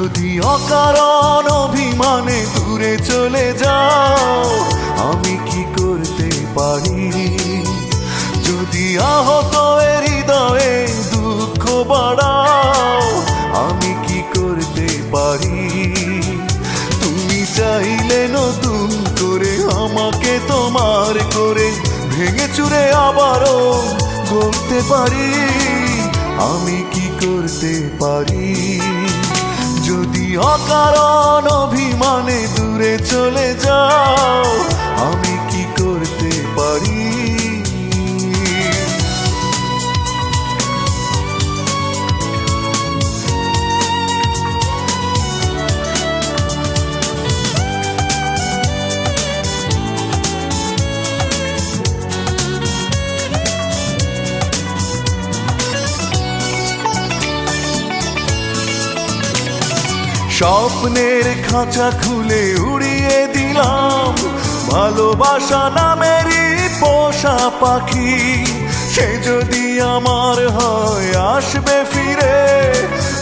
যদি অকারণ অভিমানে দূরে চলে যাও, আমি কি করতে পারি? যদি আহত হৃদয়ে দুঃখ বাড়াও, আমি কি করতে পারি? তুমি চাইলে নতুন করে আমাকে তোমার করে ভেঙে চুরে আবারও গড়তে পারি, আমি কি করতে পারি? যদি অকারণ অভিমানে দূরে চলে স্বপ্নের খাঁচা খুলে উড়িয়ে দিলাম। ভালোবাসা নামেরই পোষা পাখি। সে যদি আমার হয় আসবে ফিরে।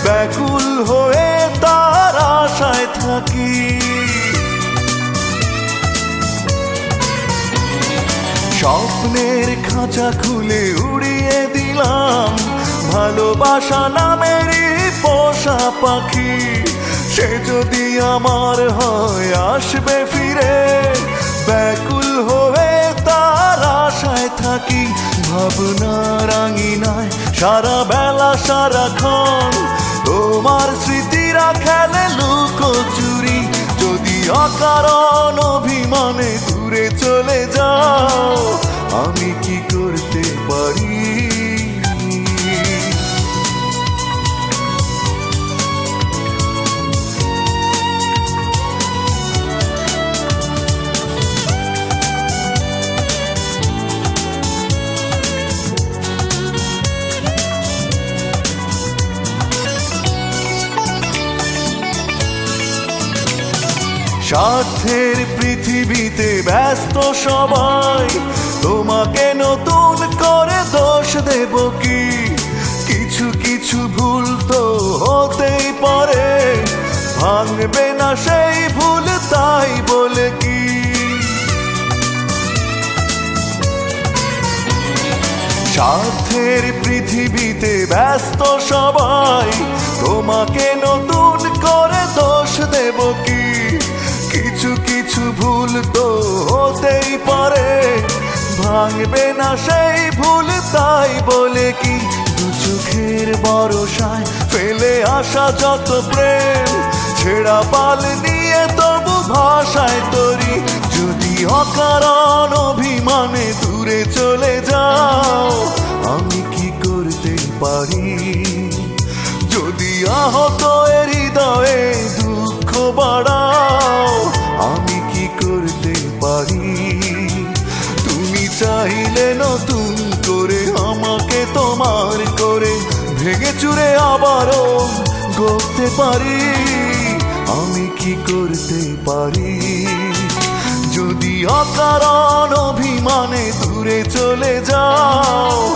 ব্যাকুল হয়ে তার আশায় থাকি। স্বপ্নের খাঁচা খুলে উড়িয়ে দিলাম। ভালোবাসা নামেরই পোষা পাখি। যদি আমার হয় আসবে ফিরে, ব্যাকুল হয়ে তার আশায় থাকি, ভাবনা রাঙিনায়, সারা বেলা, সারা সারাক্ষণ তোমার স্মৃতিরা খেলে লুকোচুরি, যদি অকারণ অভিমানে দূরে চলে স্বার্থের পৃথিবীতে ব্যস্ত সবাই, তোমাকে নতুন করে দোষ দেব কি? কিছু কিছু ভুল তো হতেই পারে, ভাঙবে না সেই ভুল তাই বলে কি? স্বার্থের পৃথিবীতে ব্যস্ত সবাই, তোমাকে নতুন করে দোষ দেব কি? ভুল তো হতেই পারে। ভাঙবে না সেই ভুল, তাই বলে কি চোখের বরসায় ফেলে আসা যত প্রেম। ছেঁড়া পাল নিয়ে তবু ভাষায় তরি, যদি অকারণ অভিমানে দূরে চলে যাও, আমি কি করতে পারি? যদি আহত ভেঙে চুরে আবারও গড়তে পারি। আমি কি করতে পারি? যদি অকারণ অভিমানে দূরে চলে যাও